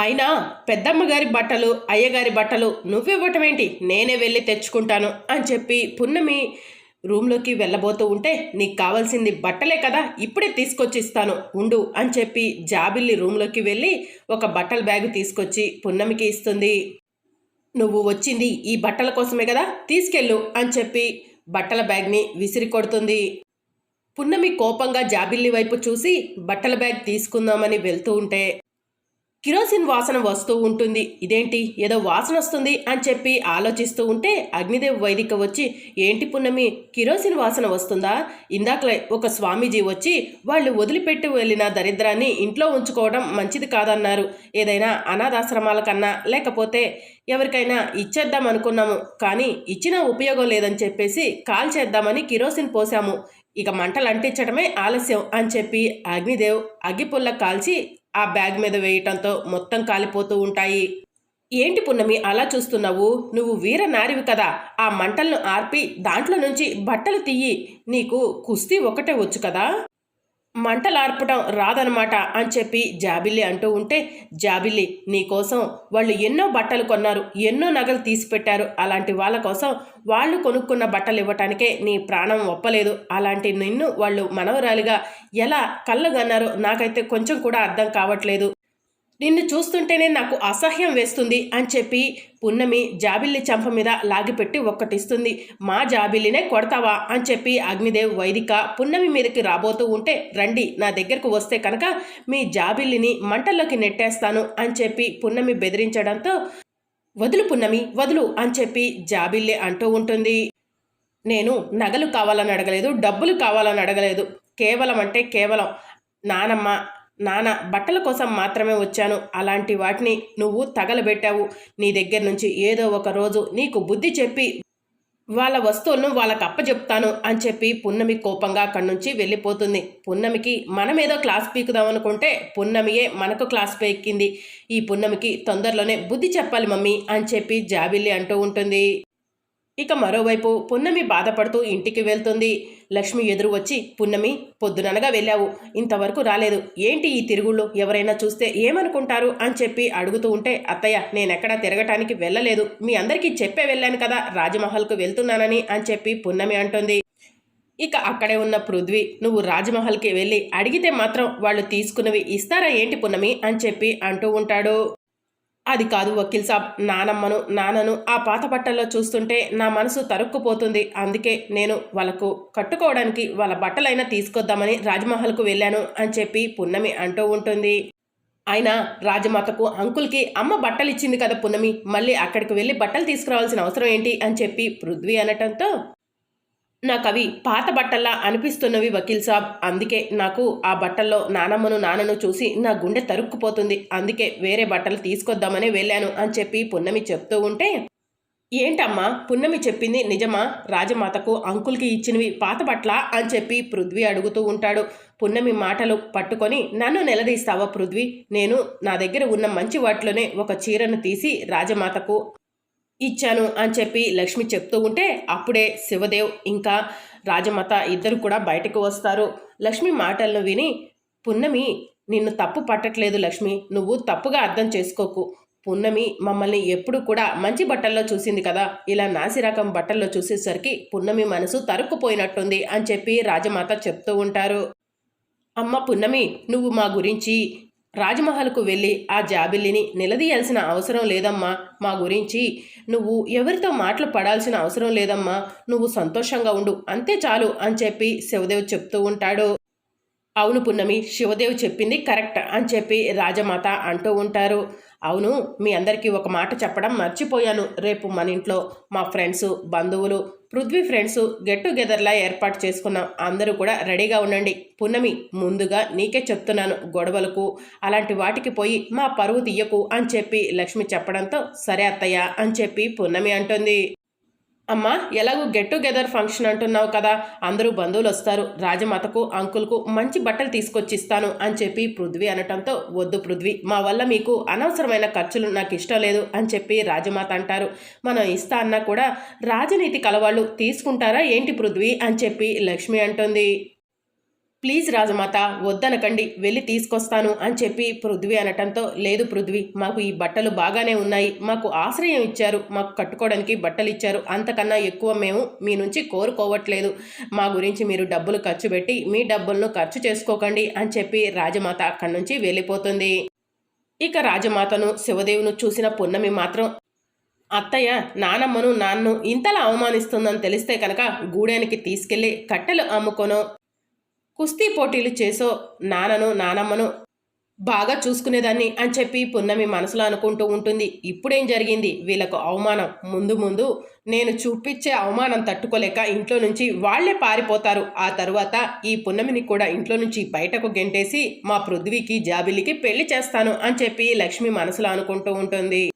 అయినా పెద్దమ్మ గారి బట్టలు అయ్యగారి బట్టలు నువ్వివ్వటమేంటి? నేనే వెళ్ళి తెచ్చుకుంటాను అని చెప్పి పున్నమి రూమ్లోకి వెళ్ళబోతూ ఉంటే నీకు కావాల్సింది బట్టలే కదా ఇప్పుడే తీసుకొచ్చి ఇస్తాను ఉండు అని చెప్పి జాబిల్లి రూమ్లోకి వెళ్ళి ఒక బట్టల బ్యాగ్ తీసుకొచ్చి పున్నమికి ఇస్తుంది. నువ్వు వచ్చింది ఈ బట్టల కోసమే కదా తీసుకెళ్ళు అని చెప్పి బట్టల బ్యాగ్ని విసిరి కొడుతుంది. పున్నమి కోపంగా జాబిల్లి వైపు చూసి బట్టల బ్యాగ్ తీసుకుందామని వెళ్తూ ఉంటే కిరోసిన్ వాసన వస్తూ ఉంటుంది. ఇదేంటి? ఏదో వాసన వస్తుంది అని చెప్పి ఆలోచిస్తూ ఉంటే అగ్నిదేవ్ వైదిక వచ్చి ఏంటి పున్నమి కిరోసిన్ వాసన వస్తుందా? ఇందాకలే ఒక స్వామీజీ వచ్చి వాళ్ళు వదిలిపెట్టి వెళ్ళిన దరిద్రాన్ని ఇంట్లో ఉంచుకోవడం మంచిది కాదన్నారు. ఏదైనా అనాథాశ్రమాల కన్నా లేకపోతే ఎవరికైనా ఇచ్చేద్దాం అనుకున్నాము. కానీ ఇచ్చినా ఉపయోగం లేదని చెప్పేసి కాల్ చేద్దామని కిరోసిన్ పోసాము. ఇక మంటలు అంటించడమే ఆలస్యం అని చెప్పి అగ్నిదేవ్ అగ్గిపుల్ల కాల్చి ఆ బ్యాగ్ మీద వేయటంతో మొత్తం కాలిపోతూ ఉంటాయి. ఏంటి పున్నమి అలా చూస్తున్నావు? నువ్వు వీర నారివి కదా. ఆ మంటలను ఆర్పి దాంట్లో నుంచి బట్టలు తీయి. నీకు కుస్తీ ఒకటే వచ్చు కదా? మంటలు ఆర్పటం రాదనమాట అని చెప్పి జాబిల్లి అంటూ ఉంటే జాబిల్లి నీకోసం వాళ్ళు ఎన్నో బట్టలు కొన్నారు ఎన్నో నగలు తీసి పెట్టారు అలాంటి వాళ్ళ కోసం వాళ్ళు కొనుక్కున్న బట్టలు ఇవ్వటానికే నీ ప్రాణం ఒప్పలేదు. అలాంటి నిన్ను వాళ్ళు మనవరాలిగా ఎలా కళ్ళగన్నారో నాకైతే కొంచెం కూడా అర్థం కావట్లేదు. నిన్ను చూస్తుంటేనే నాకు అసహ్యం వేస్తుంది అని చెప్పి పున్నమి జాబిల్లి చంప మీద లాగిపెట్టి ఒక్కటిస్తుంది. మా జాబిల్లినే కొడతావా అని చెప్పి అగ్నిదేవ్ వైదిక పున్నమి మీదకి రాబోతూ ఉంటే రండి నా దగ్గరకు వస్తే కనుక మీ జాబిల్లిని మంటల్లోకి నెట్టేస్తాను అని చెప్పి పున్నమి బెదిరించడంతో వదులు పున్నమి వదులు అని చెప్పి జాబిల్లి అంటూ ఉంటుంది. నేను నగలు కావాలని అడగలేదు డబ్బులు కావాలని అడగలేదు. కేవలం అంటే కేవలం నానమ్మ నాన్న బట్టల కోసం మాత్రమే వచ్చాను. అలాంటి వాటిని నువ్వు తగలబెట్టావు. నీ దగ్గర నుంచి ఏదో ఒక రోజు నీకు బుద్ధి చెప్పి వాళ్ళ వస్తువులను వాళ్ళకి అప్పచెప్తాను అని చెప్పి పున్నమి కోపంగా అక్కడి నుంచి వెళ్ళిపోతుంది. పున్నమికి మనమేదో క్లాస్ పీకుదాం అనుకుంటే పున్నమియే మనకు క్లాస్ పీక్కింది ఈ పున్నమికి తొందరలోనే బుద్ధి చెప్పాలి మమ్మీ అని చెప్పి జాబిల్లి అంటూ ఉంటుంది. ఇక మరోవైపు పున్నమి బాధపడుతూ ఇంటికి వెళ్తుంది. లక్ష్మి ఎదురు వచ్చి పున్నమి పొద్దుననగా వెళ్ళావు. ఇంతవరకు రాలేదు. ఏంటి ఈ తిరుగుళ్ళు? ఎవరైనా చూస్తే ఏమనుకుంటారు? అని చెప్పి అడుగుతూ ఉంటే అత్తయ్య నేనెక్కడా తిరగటానికి వెళ్ళలేదు. మీ అందరికీ చెప్పే వెళ్ళాను కదా. రాజమహల్కు వెళ్తున్నానని అని చెప్పి పున్నమి అంటుంది. ఇక అక్కడే ఉన్న పృథ్వీ నువ్వు రాజమహల్కి వెళ్ళి అడిగితే మాత్రం వాళ్ళు తీసుకున్నవి ఇస్తారా ఏంటి పున్నమి? అని చెప్పి అంటూ ఉంటాడు. అది కాదు వకీల్ సాబ్ నానమ్మను నాన్నను ఆ పాత బట్టల్లో చూస్తుంటే నా మనసు తరుక్కుపోతుంది. అందుకే నేను వాళ్ళకు కట్టుకోవడానికి వాళ్ళ బట్టలైనా తీసుకొద్దామని రాజమహల్కు వెళ్ళాను అని చెప్పి పున్నమి అంటూ ఉంటుంది. అయినా రాజమాతకు అంకుల్కి అమ్మ బట్టలు ఇచ్చింది కదా పున్నమి మళ్ళీ అక్కడికి వెళ్ళి బట్టలు తీసుకురావాల్సిన అవసరం ఏంటి అని చెప్పి పృథ్వీ అనటంతో నాకు అవి పాత బట్టల్లా అనిపిస్తున్నవి వకీల్ సాబ్. అందుకే నాకు ఆ బట్టల్లో నానమ్మను నాన్నను చూసి నా గుండె తరుక్కుపోతుంది. అందుకే వేరే బట్టలు తీసుకొద్దామని వెళ్ళాను అని చెప్పి పున్నమి చెప్తూ ఉంటే ఏంటమ్మా పున్నమి చెప్పింది నిజమా? రాజమాతకు అంకుల్కి ఇచ్చినవి పాత బట్ల అని చెప్పి పృథ్వీ అడుగుతూ ఉంటాడు. పున్నమి మాటలు పట్టుకొని నన్ను నిలదీస్తావా పృథ్వీ? నేను నా దగ్గర ఉన్న మంచి వాటిలోనే ఒక చీరను తీసి రాజమాతకు ఇచ్చాను అని చెప్పి లక్ష్మి చెప్తూ ఉంటే అప్పుడే శివదేవ్ ఇంకా రాజమాత ఇద్దరు కూడా బయటకు వస్తారు. లక్ష్మి మాటలను విని పున్నమి నిన్ను తప్పు పట్టట్లేదు లక్ష్మి. నువ్వు తప్పుగా అర్థం చేసుకోకు. పున్నమి మమ్మల్ని ఎప్పుడు కూడా మంచి బట్టల్లో చూసింది కదా. ఇలా నాసిరకం బట్టల్లో చూసేసరికి పున్నమి మనసు తరుక్కుపోయినట్టుంది అని చెప్పి రాజమాత చెప్తూ ఉంటారు. అమ్మ పున్నమి నువ్వు మా గురించి రాజమహల్కు వెళ్ళి ఆ జాబిల్లిని నిలదీయాల్సిన అవసరం లేదమ్మా మా గురించి. నువ్వు ఎవరితో మాటలు పడాల్సిన అవసరం లేదమ్మా నువ్వు సంతోషంగా ఉండు అంతే చాలు అని చెప్పి శివదేవ్ చెప్తూ ఉంటాడు. అవును పున్నమి శివదేవ్ చెప్పింది కరెక్ట్ అని చెప్పి రాజమాత అంటూ ఉంటారు. అవును మీ అందరికీ ఒక మాట చెప్పడం మర్చిపోయాను. రేపు మన ఇంట్లో మా ఫ్రెండ్స్ బంధువులు పృథ్వీ ఫ్రెండ్స్ గెట్ టుగెదర్లా ఏర్పాటు చేసుకున్నాం అందరూ కూడా రెడీగా ఉండండి. పున్నమి ముందుగా నీకే చెప్తున్నాను గొడవలకు అలాంటి వాటికి పోయి మా పరువు తీయకు అని చెప్పి లక్ష్మి చెప్పడంతో సరే అత్తయ్య అని చెప్పి పున్నమి అంటుంది. అమ్మా ఎలాగో గెట్ టుగెదర్ ఫంక్షన్ అంటున్నావు కదా. అందరూ బంధువులు వస్తారు. రాజమాతకు అంకుల్కు మంచి బట్టలు తీసుకొచ్చిస్తాను అని చెప్పి పృథ్వీ అనటంతో వద్దు పృథ్వీ మా వల్ల మీకు అనవసరమైన ఖర్చులు నాకు ఇష్టం లేదు అని చెప్పి రాజమాత అంటారు. మనం ఇస్తా అన్నా కూడా రాజనీతి కలవాళ్ళు తీసుకుంటారా ఏంటి పృథ్వీ? అని చెప్పి లక్ష్మి అంటుంది. ప్లీజ్ రాజమాత వద్దనకండి వెళ్ళి తీసుకొస్తాను అని చెప్పి పృథ్వీ అనటంతో లేదు పృథ్వీ మాకు ఈ బట్టలు బాగానే ఉన్నాయి మాకు ఆశ్రయం ఇచ్చారు మాకు కట్టుకోవడానికి బట్టలు ఇచ్చారు అంతకన్నా ఎక్కువ మేము మీ నుంచి కోరుకోవట్లేదు. మా గురించి మీరు డబ్బులు ఖర్చు పెట్టి మీ డబ్బులను ఖర్చు చేసుకోకండి అని చెప్పి రాజమాత అక్కడి నుంచి వెళ్ళిపోతుంది. ఇక రాజమాతను శివదేవును చూసిన పున్నమి మాత్రం అత్తయ్య నానమ్మను నాన్ను ఇంతలా అవమానిస్తుందని తెలిస్తే కనుక గూడెనికి తీసుకెళ్ళి కట్టెలు అమ్ముకొనో. కుస్తీ పోటీలు చేసో నాన్నను నానమ్మను బాగా చూసుకునేదాన్ని అని చెప్పి పున్నమి మనసులో అనుకుంటూ ఉంటుంది. ఇప్పుడేం జరిగింది? వీళ్ళకు అవమానం. ముందు ముందు నేను చూపించే అవమానం తట్టుకోలేక ఇంట్లో నుంచి వాళ్ళే పారిపోతారు. ఆ తరువాత ఈ పున్నమిని కూడా ఇంట్లో నుంచి బయటకు గెంటేసి మా పృథ్వీకి జాబిలికి పెళ్ళి చేస్తాను అని చెప్పి లక్ష్మి మనసులో అనుకుంటూ ఉంటుంది.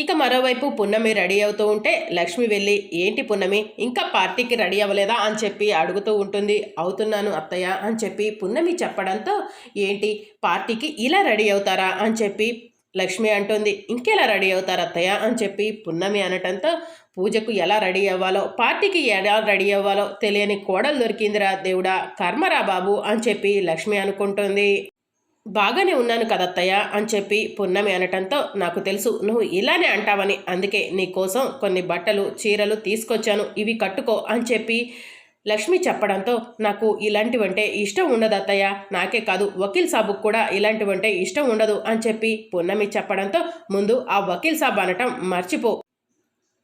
ఇక మరోవైపు పున్నమి రెడీ అవుతూ ఉంటే లక్ష్మి వెళ్ళి ఏంటి పున్నమి ఇంకా పార్టీకి రెడీ అవ్వలేదా? అని చెప్పి అడుగుతూ ఉంటుంది. అవుతున్నాను అత్తయ్య అని చెప్పి పున్నమి చెప్పడంతో ఏంటి పార్టీకి ఇలా రెడీ అవుతారా? అని చెప్పి లక్ష్మి అంటుంది. ఇంకెలా రెడీ అవుతారు అత్తయ్య? అని చెప్పి పున్నమి అనటంతో పూజకు ఎలా రెడీ అవ్వాలో పార్టీకి ఎలా రెడీ అవ్వాలో తెలియని కోడలు దొరికిందిరా దేవుడా కర్మరా బాబు అని చెప్పి లక్ష్మి అనుకుంటుంది. బాగానే ఉన్నాను కదత్తయ్య అని చెప్పి పున్నమి అనటంతో నాకు తెలుసు నువ్వు ఇలానే అంటావని. అందుకే నీ కోసం కొన్ని బట్టలు చీరలు తీసుకొచ్చాను. ఇవి కట్టుకో అని చెప్పి లక్ష్మి చెప్పడంతో నాకు ఇలాంటివంటే ఇష్టం ఉండదు అత్తయ్య. నాకే కాదు వకీల్ సాబుకు కూడా ఇలాంటివంటే ఇష్టం ఉండదు అని చెప్పి పున్నమి చెప్పడంతో ముందు ఆ వకీల్ సాబ్ అనటం మర్చిపో.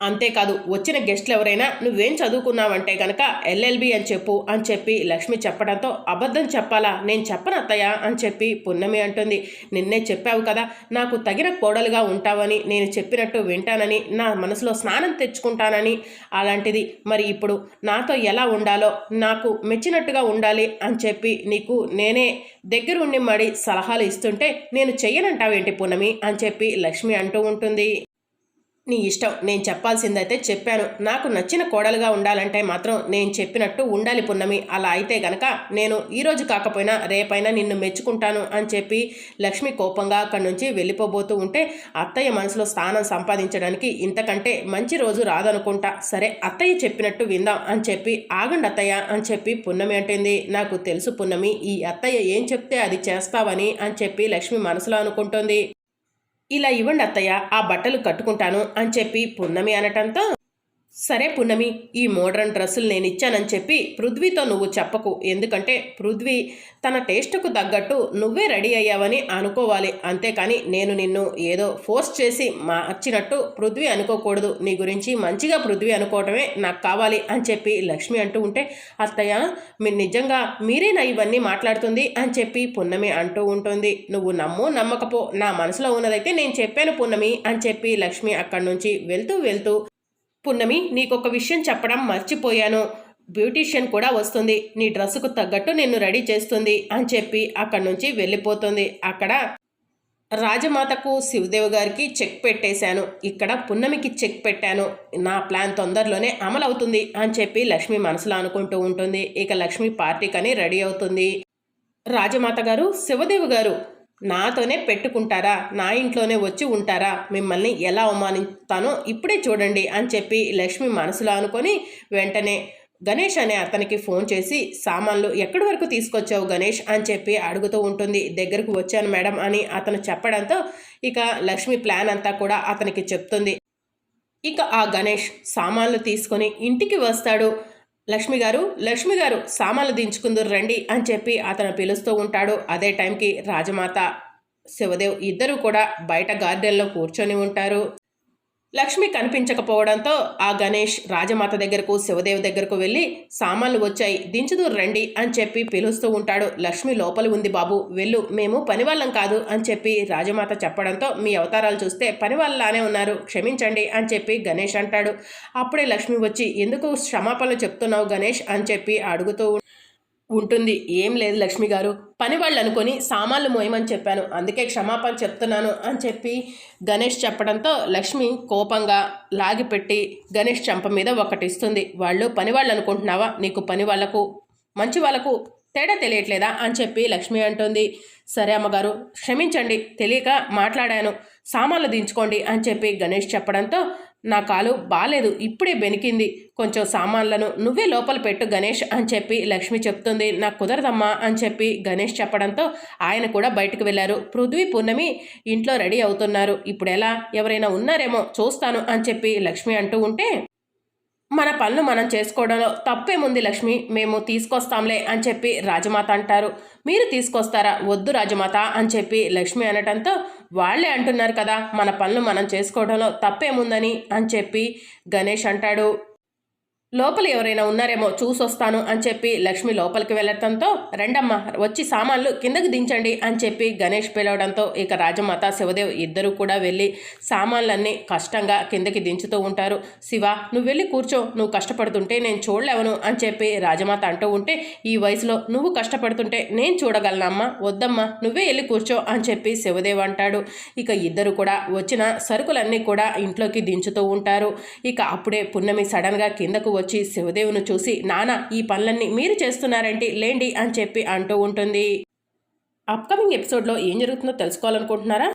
అంతేకాదు వచ్చిన గెస్ట్లు ఎవరైనా నువ్వేం చదువుకున్నావంటే గనక ఎల్ఎల్బి అని చెప్పు అని చెప్పి లక్ష్మి చెప్పడంతో అబద్ధం చెప్పాలా? నేను చెప్పను అత్తయ్య అని చెప్పి పున్నమి అంటుంది. నిన్నే చెప్పావు కదా నాకు తగిన కోడలుగా ఉంటావని నేను చెప్పినట్టు వింటానని నా మనసులో స్నానం తెచ్చుకుంటానని అలాంటిది. మరి ఇప్పుడు నాతో ఎలా ఉండాలో నాకు మెచ్చినట్టుగా ఉండాలి అని చెప్పి నీకు నేనే దగ్గరుండి మడి సలహాలు ఇస్తుంటే నేను చెయ్యనంటావేంటి పున్నమి అని చెప్పి లక్ష్మి అంటూ ఉంటుంది. నీ ఇష్టం. నేను చెప్పాల్సిందైతే చెప్పాను. నాకు నచ్చిన కోడలుగా ఉండాలంటే మాత్రం నేను చెప్పినట్టు ఉండాలి పున్నమి. అలా అయితే గనక నేను ఈరోజు కాకపోయినా రేపైనా నిన్ను మెచ్చుకుంటాను అని చెప్పి లక్ష్మి కోపంగా అక్కడి నుంచి వెళ్ళిపోబోతూ ఉంటే అత్తయ్య మనసులో స్థానం సంపాదించడానికి ఇంతకంటే మంచి రోజు రాదనుకుంటా. సరే అత్తయ్య చెప్పినట్టు విందాం అని చెప్పి ఆగండి అత్తయ్య అని చెప్పి పున్నమి అంటుంది. నాకు తెలుసు పున్నమి ఈ అత్తయ్య ఏం చెప్తే అది చేస్తావని అని చెప్పి లక్ష్మి మనసులో అనుకుంటుంది. ఇలా ఇవ్వండి అత్తయ్య ఆ బట్టలు కట్టుకుంటాను అని చెప్పి పున్నమి అనటంతో సరే పున్నమి ఈ మోడ్రన్ డ్రెస్సులు నేను ఇచ్చానని చెప్పి పృథ్వీతో నువ్వు చెప్పకు. ఎందుకంటే పృథ్వీ తన టేస్ట్కు తగ్గట్టు నువ్వే రెడీ అయ్యావని అనుకోవాలి. అంతేకాని నేను నిన్ను ఏదో ఫోర్స్ చేసి మార్చినట్టు పృథ్వీ అనుకోకూడదు. నీ గురించి మంచిగా పృథ్వీ అనుకోవటమే నాకు కావాలి అని చెప్పి లక్ష్మి అంటూ ఉంటే అత్తయ్య మీరు నిజంగా మీరేనా ఇవన్నీ మాట్లాడుతుంది అని చెప్పి పున్నమి అంటూ ఉంటుంది. నువ్వు నమ్ము నమ్మకపో నా మనసులో ఉన్నదైతే నేను చెప్పాను పున్నమి అని చెప్పి లక్ష్మి అక్కడి నుంచి వెళ్తూ వెళ్తూ పున్నమి నీకొక విషయం చెప్పడం మర్చిపోయాను. బ్యూటీషియన్ కూడా వస్తుంది. నీ డ్రెస్సుకు తగ్గట్టు నిన్ను రెడీ చేస్తుంది అని చెప్పి అక్కడి నుంచి వెళ్ళిపోతుంది. అక్కడ రాజమాతకు శివదేవ్ గారికి చెక్ పెట్టేశాను. ఇక్కడ పున్నమికి చెక్ పెట్టాను. నా ప్లాన్ తొందరలోనే అమలవుతుంది అని చెప్పి లక్ష్మి మనసులో అనుకుంటూ ఉంటుంది. ఇక లక్ష్మి పార్టీకని రెడీ అవుతుంది. రాజమాత గారు శివదేవ్ గారు నాతోనే పెట్టుకుంటారా? నా ఇంట్లోనే వచ్చి ఉంటారా? మిమ్మల్ని ఎలా అవమానిస్తానో ఇప్పుడే చూడండి అని చెప్పి లక్ష్మి మనసులో అనుకొని వెంటనే గణేష్ అనే అతనికి ఫోన్ చేసి సామాన్లు ఎక్కడి వరకు తీసుకొచ్చావు గణేష్? అని చెప్పి అడుగుతూ ఉంటుంది. దగ్గరకు వచ్చాను మేడం అని అతను చెప్పడంతో ఇక లక్ష్మి ప్లాన్ అంతా కూడా అతనికి చెప్తుంది. ఇక ఆ గణేష్ సామాన్లు తీసుకొని ఇంటికి వస్తాడు. లక్ష్మి గారు లక్ష్మి గారు సామాన్లు దించుకుందరు రండి అని చెప్పి అతను పిలుస్తూ ఉంటాడు. అదే టైంకి రాజమాత శివదేవ్ ఇద్దరు కూడా బయట గార్డెన్లో కూర్చొని ఉంటారు. లక్ష్మి కనిపించకపోవడంతో ఆ గణేష్ రాజమాత దగ్గరకు శివదేవి దగ్గరకు వెళ్ళి సామాన్లు వచ్చాయి దించుదూరు రండి అని చెప్పి పిలుస్తూ ఉంటాడు. లక్ష్మి లోపలి ఉంది బాబు వెళ్ళు మేము పనివాళ్ళం కాదు అని చెప్పి రాజమాత చెప్పడంతో మీ అవతారాలు చూస్తే పనివాళ్ళలానే ఉన్నారు క్షమించండి అని చెప్పి గణేష్ అంటాడు. అప్పుడే లక్ష్మి వచ్చి ఎందుకు క్షమాపణలు చెప్తున్నావు గణేష్? అని చెప్పి అడుగుతూ ఉంటుంది. ఏం లేదు లక్ష్మి గారు. పని వాళ్ళు అనుకొని సామాన్లు మోయమని చెప్పాను. అందుకే క్షమాపణ చెప్తున్నాను అని చెప్పి గణేష్ చెప్పడంతో లక్ష్మి కోపంగా లాగిపెట్టి గణేష్ చంప మీద ఒకటి ఇస్తుంది వాళ్ళు పని వాళ్ళు అనుకుంటున్నావా? నీకు పని వాళ్ళకు మంచి వాళ్ళకు తేడా తెలియట్లేదా? అని చెప్పి లక్ష్మి అంటుంది. సరే అమ్మగారు క్షమించండి తెలియక మాట్లాడాను. సామాన్లు దించుకోండి అని చెప్పి గణేష్ చెప్పడంతో నా కాలు బాలేదు ఇప్పుడే బెనికింది కొంచెం సామాన్లను నువ్వే లోపల పెట్టు గణేష్ అని చెప్పి లక్ష్మి చెప్తుంది. నాకు కుదరదమ్మా అని చెప్పి గణేష్ చెప్పడంతో ఆయన కూడా బయటకు వెళ్ళారు. పృథ్వీ పూర్ణమి ఇంట్లో రెడీ అవుతున్నారు. ఇప్పుడు ఎలా ఎవరైనా ఉన్నారేమో చూస్తాను అని చెప్పి లక్ష్మి అంటూ ఉంటే మన పనులు మనం చేసుకోవడంలో తప్పేముంది లక్ష్మి? మేము తీసుకొస్తాంలే అని చెప్పి రాజమాత అంటారు. మీరు తీసుకొస్తారా? వద్దు రాజమాత అని చెప్పి లక్ష్మి అనటంతో వాళ్ళే అంటున్నారు కదా మన పనులు మనం చేసుకోవడంలో తప్పేముందని అని చెప్పి గణేష్ అంటాడు. లోపల ఎవరైనా ఉన్నారేమో చూసొస్తాను అని చెప్పి లక్ష్మి లోపలికి వెళ్ళటంతో రెండమ్మ వచ్చి సామాన్లు కిందకి దించండి అని చెప్పి గణేష్ పిలవడంతో ఇక రాజమాత శివదేవ్ ఇద్దరు కూడా వెళ్ళి సామాన్లన్నీ కష్టంగా కిందకి దించుతూ ఉంటారు. శివ నువ్వు వెళ్ళి కూర్చో నువ్వు కష్టపడుతుంటే నేను చూడలేవను అని చెప్పి రాజమాత అంటూ ఉంటే ఈ వయసులో నువ్వు కష్టపడుతుంటే నేను చూడగలనమ్మా వద్దమ్మా నువ్వే వెళ్ళి కూర్చో అని చెప్పి శివదేవ్ అంటాడు. ఇక ఇద్దరు కూడా వచ్చిన సరుకులన్నీ కూడా ఇంట్లోకి దించుతూ ఉంటారు. ఇక అప్పుడే పున్నమి సడన్గా కిందకు వచ్చి శివదేవును చూసి నాన్న ఈ పనులన్నీ మీరు చేస్తున్నారంటే? లేండి అని చెప్పి అంటూ ఉంటుంది. అప్కమింగ్ ఎపిసోడ్లో ఏం జరుగుతుందో తెలుసుకోవాలనుకుంటున్నారా?